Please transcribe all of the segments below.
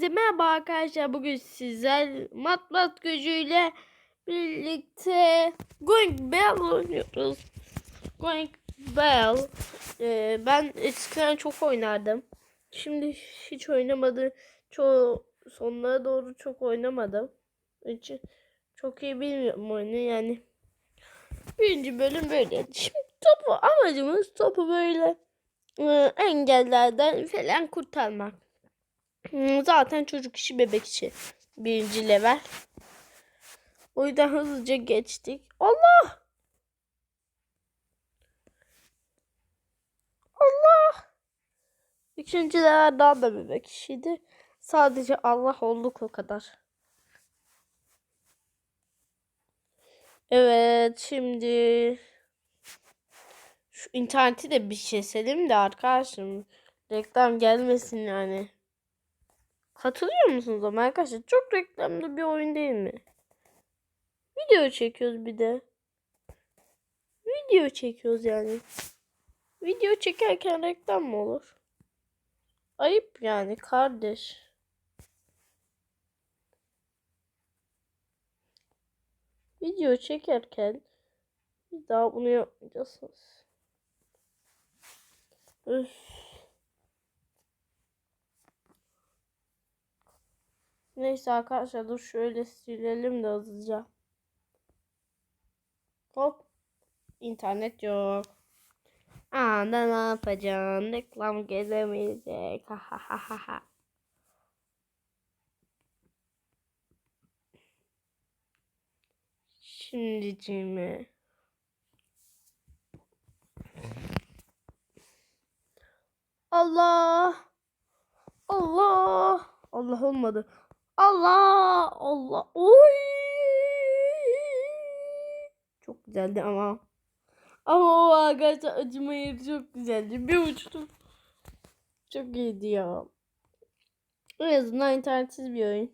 Hepinize merhaba arkadaşlar. Bugün sizler mat mat gücüyle birlikte Going Bell oynuyoruz. Going Bell. Ee, ben eskiden çok oynardım. Şimdi hiç oynamadım. Çoğu sonlara doğru çok oynamadım. Hiç çok iyi bilmiyorum oyunu yani. Birinci bölüm böyle. Şimdi topu amacımız topu böyle e, engellerden falan kurtarmak. Hmm, Zaten çocuk işi bebek işi. Birinci level. O yüzden hızlıca geçtik. Allah! Allah! İkinci level daha da bebek işiydi. Sadece Allah olduk o kadar. Evet şimdi şu interneti de bir keselim de arkadaşım. Reklam gelmesin yani. Katılıyor musunuz ama arkadaşlar? Çok reklamlı bir oyun değil mi? Video çekiyoruz bir de. Video çekiyoruz yani. Video çekerken reklam mı olur? Ayıp yani kardeş. Video çekerken bir daha bunu yapmayacaksınız. Üf. Neyse arkadaşlar dur şöyle silelim de hızlıca. Hop. İnternet yok. Anda ne yapacağım? Reklam gelemeyecek. Ha ha ha ha ha. Şimdicimi. Allah. Allah. Allah olmadı. Allah. Allah. Oy. Çok güzeldi ama. Ama o arkadaşlar acıma çok güzeldi. Bir uçtum. Çok iyiydi ya. En azından internetsiz bir oyun.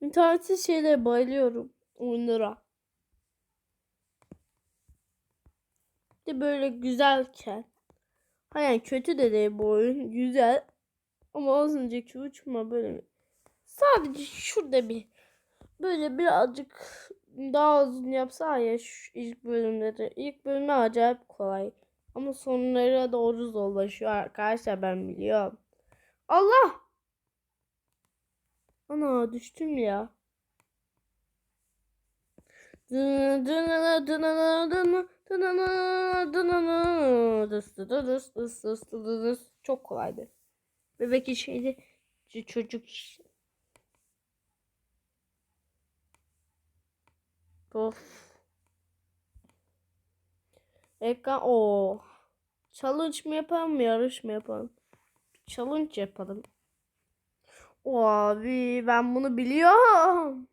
İnternetsiz şeylere bayılıyorum. Oyunlara. De böyle güzelken. Hayır kötü de değil bu oyun. Güzel. Ama az önceki uçma böyle? Sadece şurada bir böyle birazcık daha uzun yapsa ya şu ilk bölümleri. İlk bölümü acayip kolay. Ama sonlara doğru zorlaşıyor arkadaşlar ben biliyorum. Allah! Ana düştüm ya. Çok kolaydı. Bebek işiydi. Çocuk işi. Of. Ekran o. Challenge mı yapalım yarış mı yapalım? Challenge yapalım. O abi ben bunu biliyorum.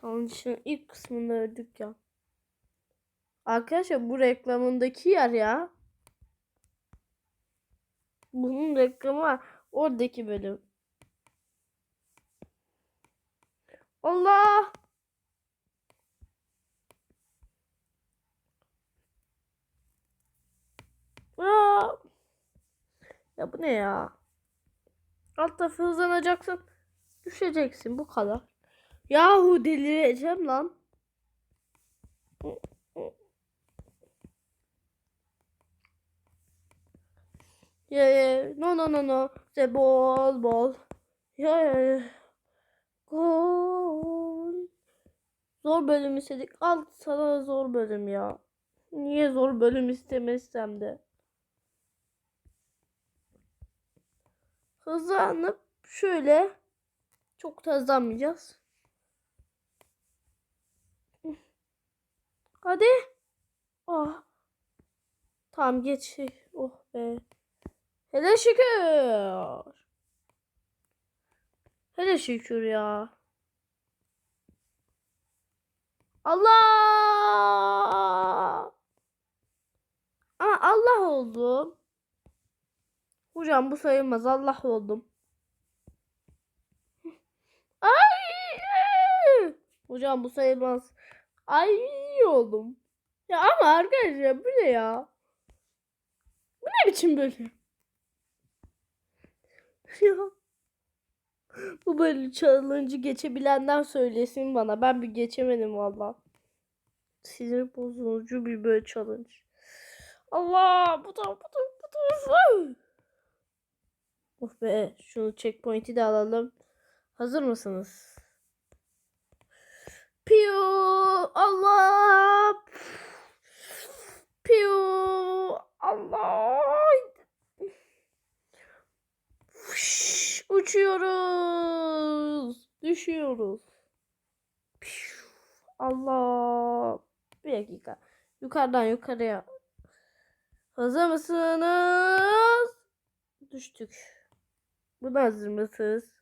Challenge'ın ilk kısmında öldük ya. Arkadaşlar bu reklamındaki yer ya. Bunun reklamı var. Oradaki bölüm. Allah! Aa! Ya bu ne ya? Alt tarafı hızlanacaksın. Düşeceksin bu kadar. Yahu delireceğim lan. Yeah, yeah. No, no, no, no. The ball, ball. Yeah, yeah, yeah. Gol. Zor bölüm istedik. Al sana zor bölüm ya. Niye zor bölüm istemezsem de. Hızlanıp şöyle çok da hızlanmayacağız. Hadi. Ah. Tamam geç. Oh be. Hele şükür. Hele şükür ya. Allah. Ama Allah oldum. Hocam bu sayılmaz. Allah oldum. Ay! Hocam bu sayılmaz. Ay oldum. Ya ama arkadaşlar bu ne ya? Bu ne biçim böyle? Ya. Bu böyle challenge'ı geçebilenler söylesin bana. Ben bir geçemedim valla. Sinir bozucu bir böyle challenge. Allah bu da bu da bu da. Of be şunu checkpoint'i de alalım. Hazır mısınız? Piu Allah. Piu Allah. Fış, uçuyoruz. Düşüyoruz. Allah. Bir dakika. Yukarıdan yukarıya. Hazır mısınız? Düştük. Buna hazır mısınız?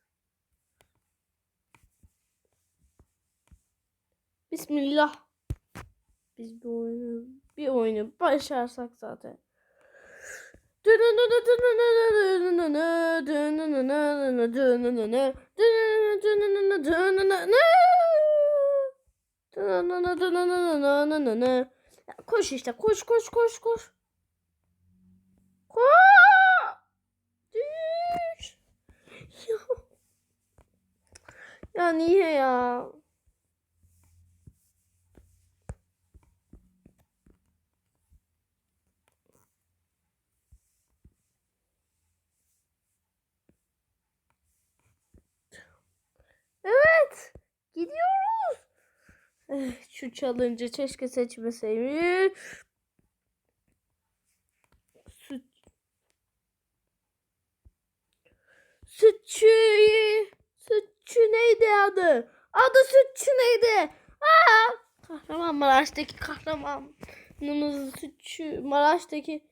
Bismillah. Biz bir oyunu, bir oyunu başarsak zaten. Koş işte koş koş koş koş. Düş. Ya niye ya? Evet. Gidiyoruz. Eh, Şu challenge'ı keşke seçmeseydim. Süt. Sütçü. Sütçü neydi adı? Adı Sütçü neydi? Aa! Kahramanmaraş'taki kahramanımız Sütçü. Maraş'taki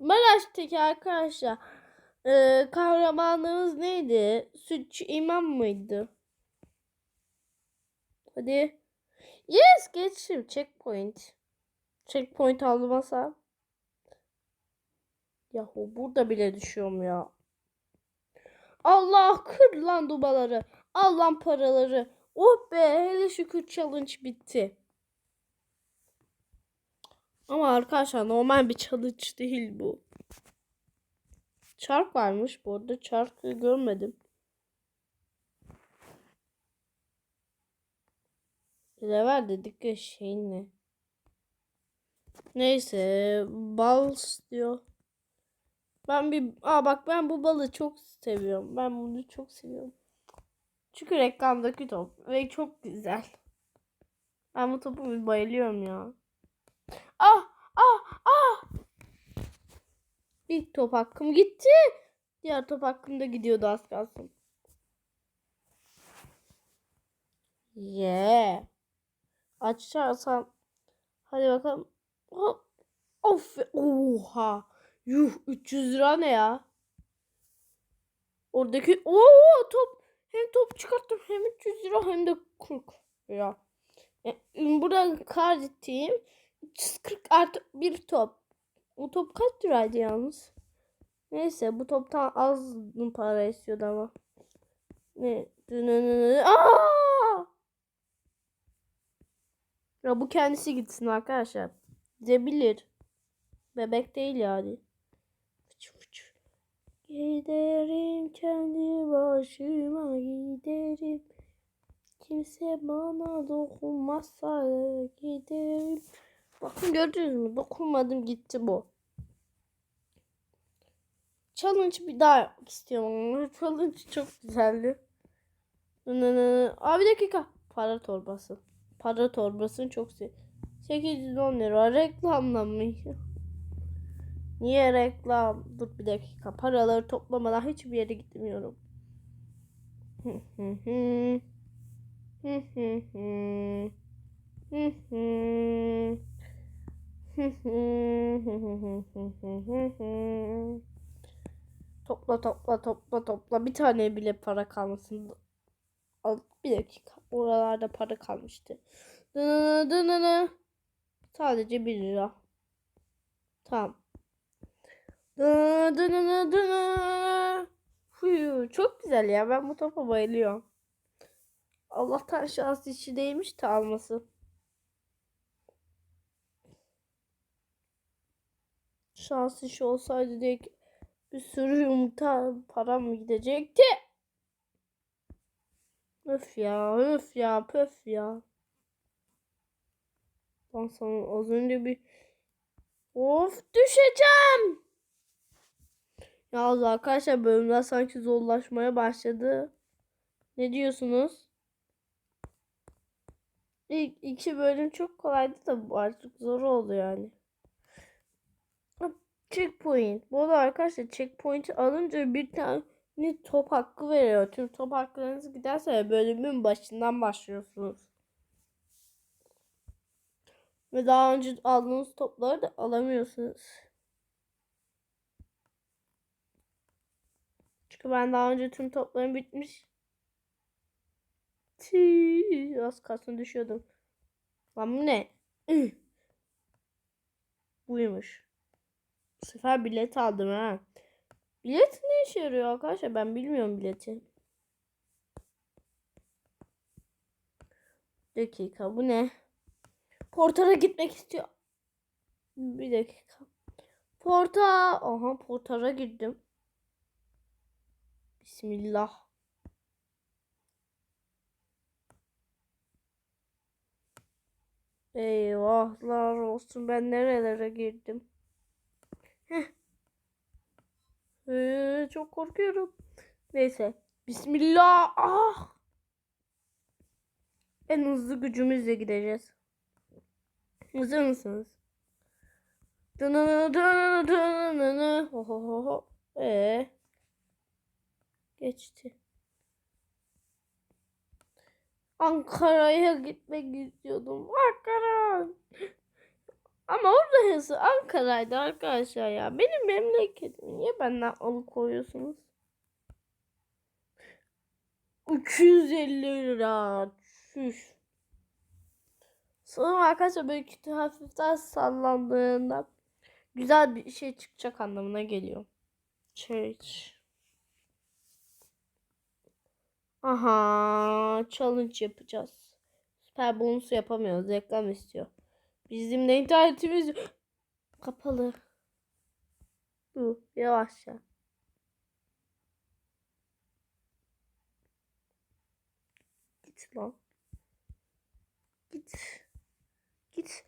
Maraş'taki arkadaşlar. Ee, kahramanımız neydi? Sütçü imam mıydı? Hadi. Yes geçtim. Checkpoint. Checkpoint almasam. Yahu burada bile düşüyorum ya. Allah kır lan dubaları. Al lan paraları. Oh be hele şükür challenge bitti. Ama arkadaşlar normal bir challenge değil bu. Çark varmış bu arada. Çarkı görmedim. Level dedik ya şey ne? Neyse bal diyor. Ben bir aa bak ben bu balı çok seviyorum. Ben bunu çok seviyorum. Çünkü reklamdaki top ve çok güzel. Ben bu topu bayılıyorum ya. Ah ah. Bir top hakkım gitti. Diğer top hakkım da gidiyordu az kalsın. Yeah. Açarsam. Hadi bakalım. Hop. Of. Oha. Yuh 300 lira ne ya? Oradaki o top hem top çıkarttım hem 300 lira hem de 40 lira. Yani buradan kar ettiğim 340 artı bir top. O top kaç liraydı yalnız? Neyse bu toptan az para istiyordu ama. Ne? Aa! Ya bu kendisi gitsin arkadaşlar. Gidebilir. Bebek değil yani. Giderim kendi başıma giderim. Kimse bana dokunmazsa giderim. Bakın gördünüz mü? Dokunmadım gitti bu. Challenge bir daha yapmak istiyorum. Challenge çok güzeldi. Abi bir dakika. Para torbası. Para torbasını çok sev. 810 lira reklamla mı? Niye reklam? Dur bir dakika. Paraları toplamadan hiçbir yere gitmiyorum. Topla topla topla topla. Bir tane bile para kalmasın. Al, bir dakika. Oralarda para kalmıştı. Dınını dınını. Sadece 1 lira. Tamam. Dınını dınını dınını. Huyu, çok güzel ya. Ben bu topa bayılıyorum. Allah'tan şans işi değmiş de alması. Şans işi olsaydı diye bir sürü yumurta param gidecekti. Öf ya, öf ya, pöf ya. Ben sana az önce bir... Of düşeceğim. Yalnız arkadaşlar bölümler sanki zorlaşmaya başladı. Ne diyorsunuz? İlk iki bölüm çok kolaydı da bu artık zor oldu yani. Checkpoint. Bu arada arkadaşlar checkpoint alınca bir tane top hakkı veriyor. Tüm top hakkınız giderse bölümün başından başlıyorsunuz. Ve daha önce aldığınız topları da alamıyorsunuz. Çünkü ben daha önce tüm toplarım bitmiş. Tüh, az kalsın düşüyordum. Lan bu ne? Buymuş. Sefer bilet aldım ha. Bilet ne işe yarıyor arkadaşlar? Ben bilmiyorum bileti. Dakika bu ne? Portara gitmek istiyor. Bir dakika. Porta. Aha portara girdim. Bismillah. Eyvahlar olsun ben nerelere girdim. Ee, çok korkuyorum. Neyse. Bismillah. Ah. En hızlı gücümüzle gideceğiz. Hazır mısınız? Ee, geçti. Ankara'ya gitmek istiyordum. Ankara. Ama orada hızı Ankara'ydı arkadaşlar ya. Benim memleketim. Niye benden alıkoyuyorsunuz? 250 lira. Çüş. Sanırım arkadaşlar böyle kötü hafiften sallandığında güzel bir şey çıkacak anlamına geliyor. Change. Aha, challenge yapacağız. Süper bonus yapamıyoruz. Reklam istiyor. Bizim de internetimiz kapalı. Dur, yavaşça. Git lan. Git. Git.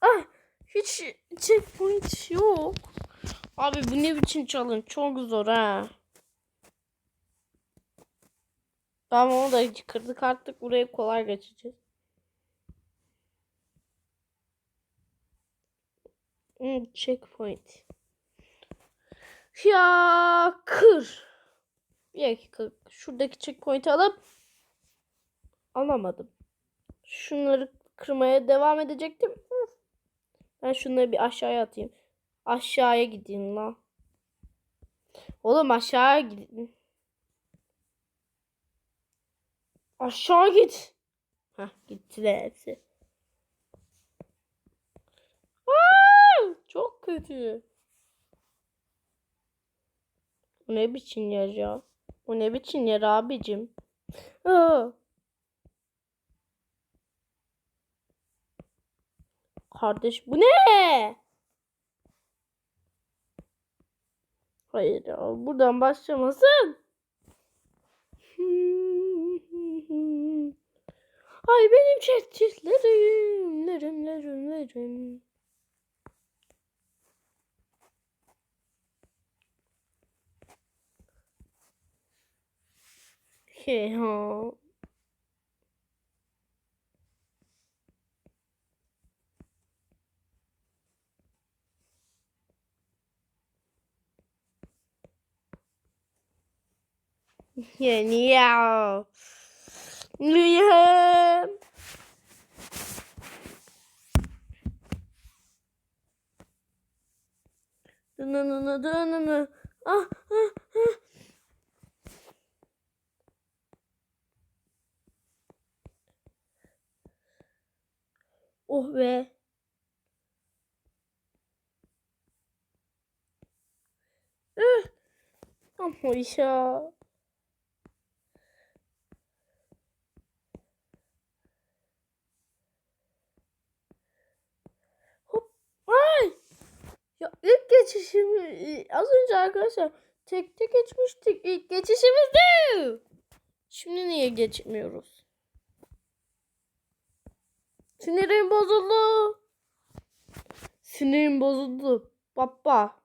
Ah, hiç checkpoint yok. Abi bu ne biçim challenge? Çok zor ha. Tamam onu da kırdık artık buraya kolay geçeceğiz. Checkpoint. Ya kır. Bir dakika. Şuradaki checkpoint'i alıp alamadım. Şunları kırmaya devam edecektim. Ben şunları bir aşağıya atayım. Aşağıya gideyim la. Oğlum aşağıya gidin. Aşağı git. Hah gittiler hepsi. Aa, çok kötü. Bu ne biçim yer ya? Bu ne biçim yer abicim? Aa. Kardeş bu ne? Hayır ya buradan başlamasın. Ay benim çektiklerim, lerim, lerim, lerim. Hey ha. Yani ya. Niye? Dınınını dınını. Ah, ah, ah. Oh be. Üh. Ama ya. Hop. Ay. Ya ilk geçişim az önce arkadaşlar tekte geçmiştik. İlk geçişimizdi. Şimdi niye geçmiyoruz? Sinirim bozuldu. Sinirim bozuldu. Baba.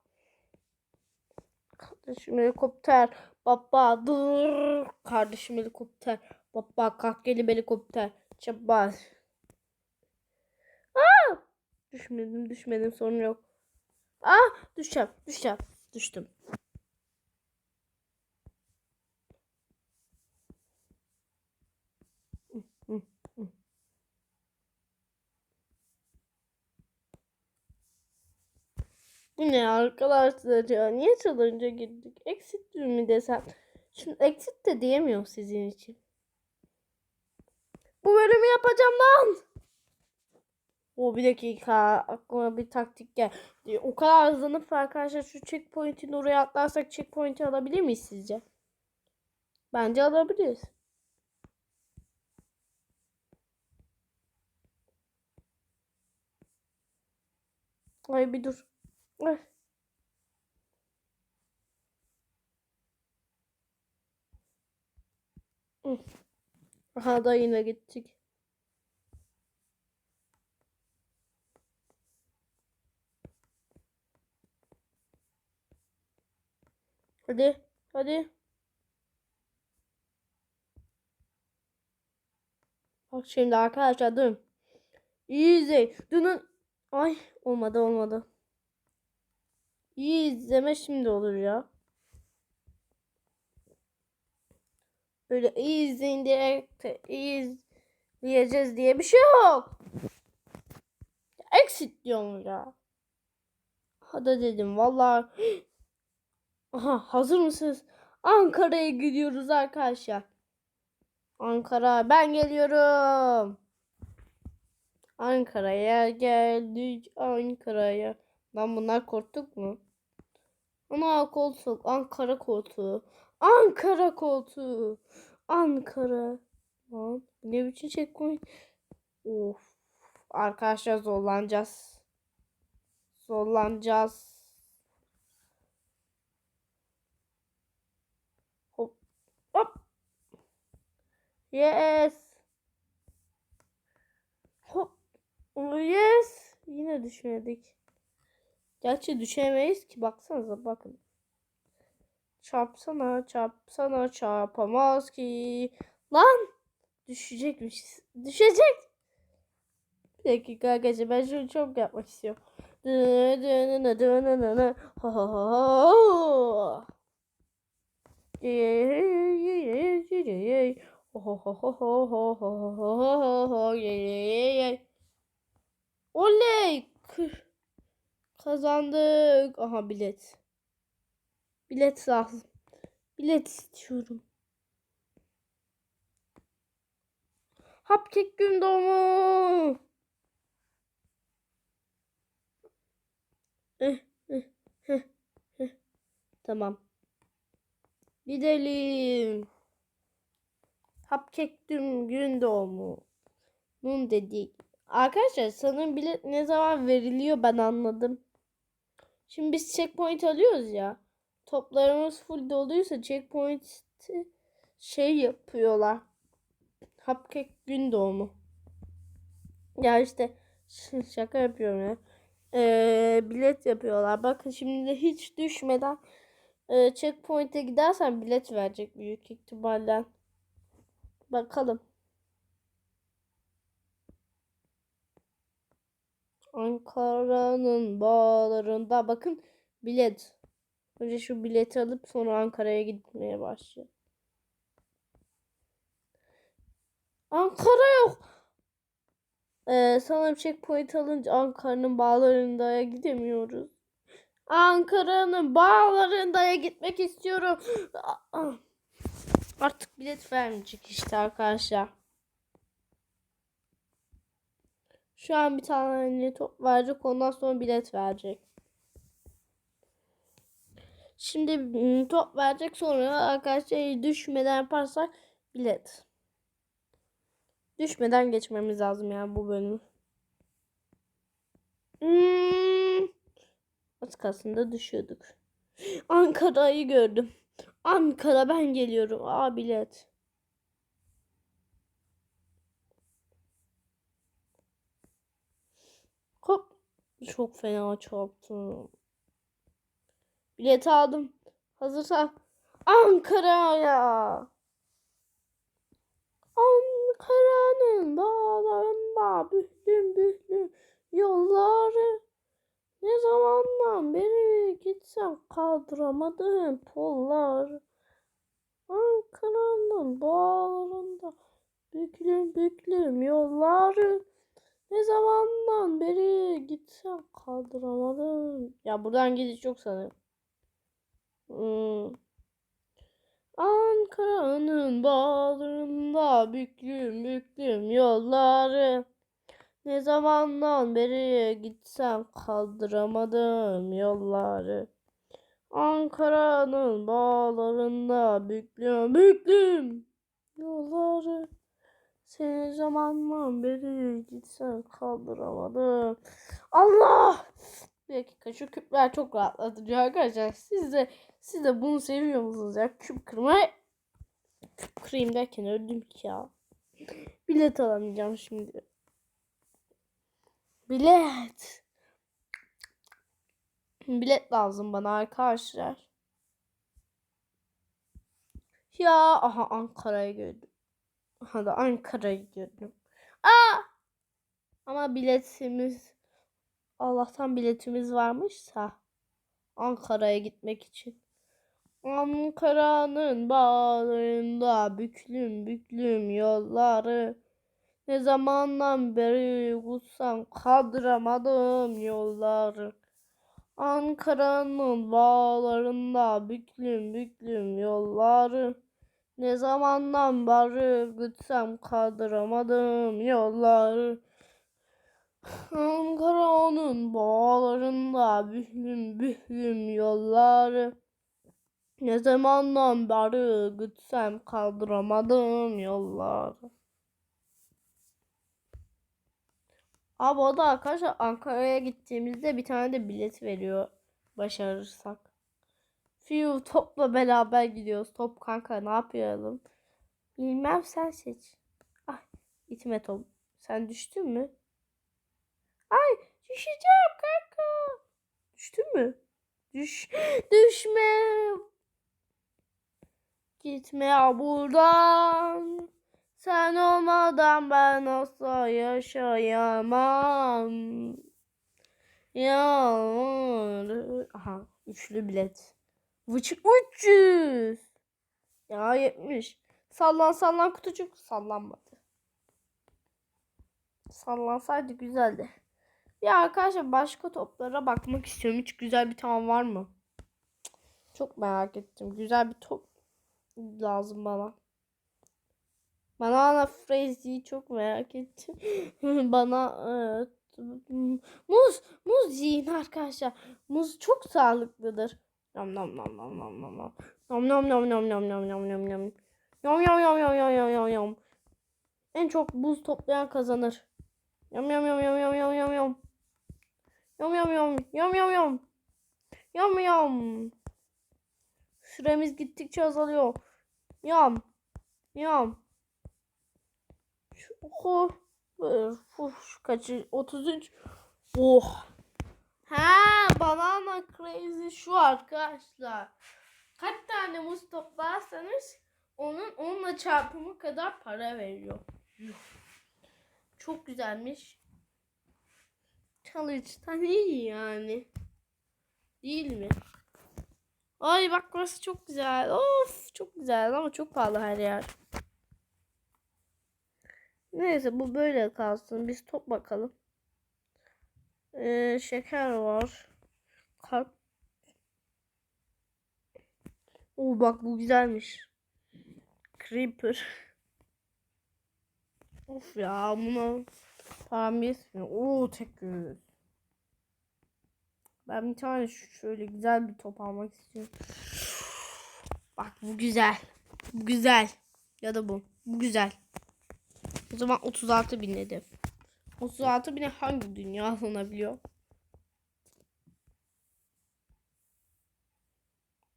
Kardeşim helikopter. Baba dur. Kardeşim helikopter. Baba kalk gelip helikopter. Çabuk. Aa! Düşmedim düşmedim sorun yok. Ah düşeceğim düşeceğim. Düştüm. Bu ne arkadaşlar ya? Niye çalınca girdik? Exit mi desem? Şimdi exit de diyemiyorum sizin için. Bu bölümü yapacağım lan. O bir dakika aklıma bir taktik gel. O kadar hızlanıp arkadaşlar şu checkpoint'in oraya atlarsak checkpoint'i alabilir miyiz sizce? Bence alabiliriz. Ay bir dur. Aha da yine gittik. Hadi. Hadi. Bak şimdi arkadaşlar dön. İzleyin. Dünün. Ay olmadı olmadı. İyi izleme şimdi olur ya. Böyle iyi izleyin direkt iyi izleyeceğiz diye bir şey yok. Exit diyorum ya. Hadi dedim vallahi. Aha hazır mısınız? Ankara'ya gidiyoruz arkadaşlar. Ankara ben geliyorum. Ankara'ya geldik Ankara'ya. Lan bunlar korktuk mu? Ana koltuk Ankara koltuğu. Ankara koltuğu. Ankara. Lan ne biçim checkpoint? Of. Arkadaşlar zorlanacağız. Zorlanacağız. Hop. Hop. Yes. Hop. Yes. Yine düşmedik. Gerçi düşemeyiz ki. Baksanıza bakın. Çarpsana çarpsana çarpamaz ki. Lan. Düşecekmiş. Düşecek. Bir dakika arkadaşlar ben şunu çok yapmak istiyorum. Ha ha ha. Oley! Kazandık. Aha bilet. Bilet lazım. Bilet istiyorum. Hapkek gün doğumu. Eh, eh, eh. Tamam. Gidelim. Hapkek gün doğumu. Nun dedik. Arkadaşlar sanırım bilet ne zaman veriliyor ben anladım. Şimdi biz checkpoint alıyoruz ya. Toplarımız full doluysa checkpoint şey yapıyorlar. Hapkek gün doğumu. Ya işte şaka yapıyorum ya. Ee, bilet yapıyorlar. Bakın şimdi de hiç düşmeden e, checkpoint'e gidersen bilet verecek büyük ihtimalle. Bakalım. Ankara'nın bağlarında bakın bilet. Önce şu bileti alıp sonra Ankara'ya gitmeye başlıyor. Ankara yok. Ee, sanırım checkpoint alınca Ankara'nın bağlarında gidemiyoruz. Ankara'nın bağlarında gitmek istiyorum. Artık bilet vermeyecek işte arkadaşlar. Şu an bir tane top verecek. Ondan sonra bilet verecek. Şimdi top verecek sonra arkadaşlar düşmeden yaparsak bilet. Düşmeden geçmemiz lazım yani bu bölümü. Hmm. Az kalsın düşüyorduk. Ankara'yı gördüm. Ankara ben geliyorum. Aa bilet. Çok fena çarptım. Bilet aldım. Hazırsa Ankara'ya. Ankara'nın dağlarında büklüm büklüm yolları. Ne zamandan beri gitsem kaldıramadım pollar. Ankara'nın bağlarında büklüm büklüm yolları. Ne zamandan beri gitsem kaldıramadım. Ya buradan gidiş yok sanırım. Hmm. Ankara'nın bağlarında büklüm büklüm yolları. Ne zamandan beri gitsem kaldıramadım yolları. Ankara'nın bağlarında büklüm büklüm yolları. Seni zamandan beri gitsem kaldıramadım. Allah! Bir dakika şu küpler çok rahatlatıcı arkadaşlar. Siz de siz de bunu seviyor musunuz ya? Küp kırmayı küp kırayım derken öldüm ki ya. Bilet alamayacağım şimdi. Bilet. Bilet lazım bana arkadaşlar. Ya aha Ankara'yı gördüm. Aha da Ankara'yı gördüm. Aa! Ama biletimiz Allah'tan biletimiz varmışsa Ankara'ya gitmek için. Ankara'nın bağlarında büklüm büklüm yolları. Ne zamandan beri kutsam kaldıramadım yolları. Ankara'nın bağlarında büklüm büklüm yolları. Ne zamandan beri gitsem kaldıramadım yolları. Ankara'nın bağlarında büklüm büklüm yolları. Ne zamandan beri gitsem kaldıramadım yolları. Abi o da arkadaşlar Ankara'ya gittiğimizde bir tane de bilet veriyor başarırsak. Fiu topla beraber gidiyoruz. Top kanka ne yapalım? Bilmem sen seç. Ay itme top. Sen düştün mü? Ay düşeceğim kanka. Düştün mü? Düş. Düşme. Gitme buradan. Sen olmadan ben asla yaşayamam. Ya. Aha üçlü bilet. Vıçık 300. Ya 70. Sallan sallan kutucuk. Sallanmadı. Sallansaydı güzeldi. Ya arkadaşlar başka toplara bakmak istiyorum. Hiç güzel bir tane var mı? Çok merak ettim. Güzel bir top lazım bana. Banana Frenzy'yi çok merak ettim. bana evet. Muz, muz yiyin arkadaşlar. Muz çok sağlıklıdır. Nom nom nom nom nom nom nom. Nom nom nom nom nom nom nom nom nom. Yom yom yom yom yom yom yom yom. En çok buz toplayan kazanır. Yom yom yom yom yom yom yom yom. Yom yom yom yom yom yom. Yom yom. Süremiz gittikçe azalıyor. Yom. Yom. Şu, oh. Uf, kaçı? 33. Oh. Ha, banana crazy şu arkadaşlar. Kaç tane muz toplarsanız onun onunla çarpımı kadar para veriyor. Çok güzelmiş. Challenge'dan iyi yani. Değil mi? Ay bak burası çok güzel. Of çok güzel ama çok pahalı her yer. Neyse bu böyle kalsın. Biz top bakalım. Ee, şeker var. Kalp. Oo bak bu güzelmiş. Creeper. of ya buna param yetmiyor. Oo tek göz. Ben bir tane şöyle güzel bir top almak istiyorum. Bak bu güzel. Bu güzel. Ya da bu. Bu güzel. O zaman 36 bin hedef. 36 bine hangi dünya alınabiliyor?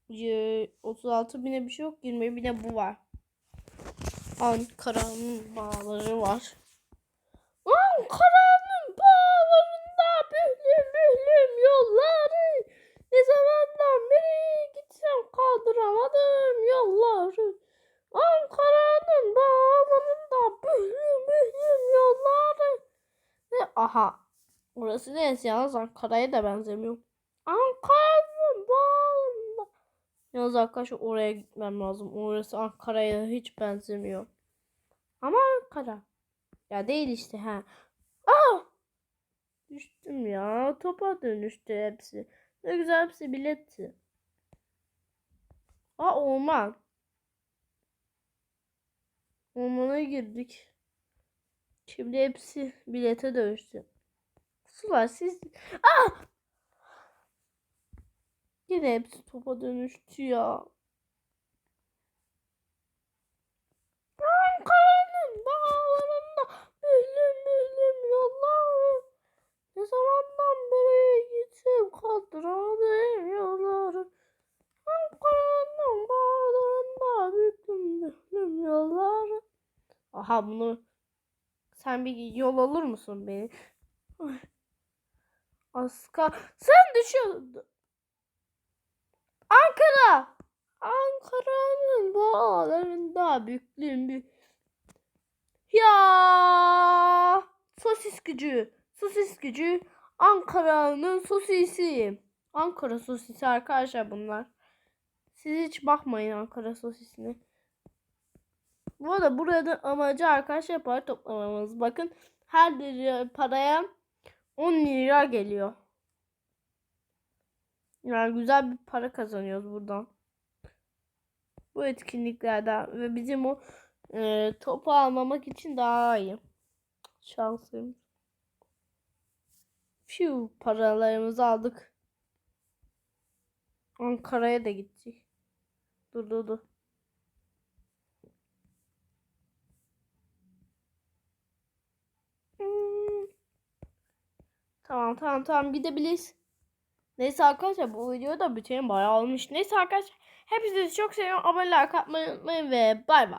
Ee, 36 bine bir şey yok. 20 bine bu var. Ankara'nın bağları var. Ankara'nın bağlarında büklüm Ne zamandan beri gitsem kaldıramadım yolları. Ankara'nın bağlarında bühlüm bühlüm yolları. Aha. Orası neresi yalnız Ankara'ya da benzemiyor. Ankara'nın bağlarında. Yalnız arkadaşlar oraya gitmem lazım. Orası Ankara'ya hiç benzemiyor. Ama Ankara. Ya değil işte ha. Aa! Düştüm ya. Topa dönüştü hepsi. Ne güzel hepsi biletti. Aa orman. Ormana girdik. Şimdi hepsi bilete dönüştü. Sular siz... Aa! Yine hepsi topa dönüştü ya. Ankara'nın bağlarında büllüm büllüm yollar. Ne zamandan beri gittim kaldıradım yolları. Ankara'nın bağlarında büllüm büllüm yollar. Aha bunu sen bir yol olur musun beni? Aska sen düşüyordun. Ankara. Ankara'nın bağlarında büklüm bük. Ya sosis gücü. Sosis gücü. Ankara'nın sosisi. Ankara sosisi arkadaşlar bunlar. Siz hiç bakmayın Ankara sosisine. Bu arada burada amacı arkadaşlar para toplamamız. Bakın her lira paraya 10 lira geliyor. Yani güzel bir para kazanıyoruz buradan. Bu etkinliklerden ve bizim o e, topu almamak için daha iyi. Şanslıyım. Fiu paralarımızı aldık. Ankara'ya da gittik. Dur dur dur. Hmm. Tamam tamam tamam gidebiliriz. Neyse arkadaşlar bu video da bitirin bayağı olmuş. Neyse arkadaşlar hepinizi çok seviyorum. Abone like atmayı unutmayın ve bay bay.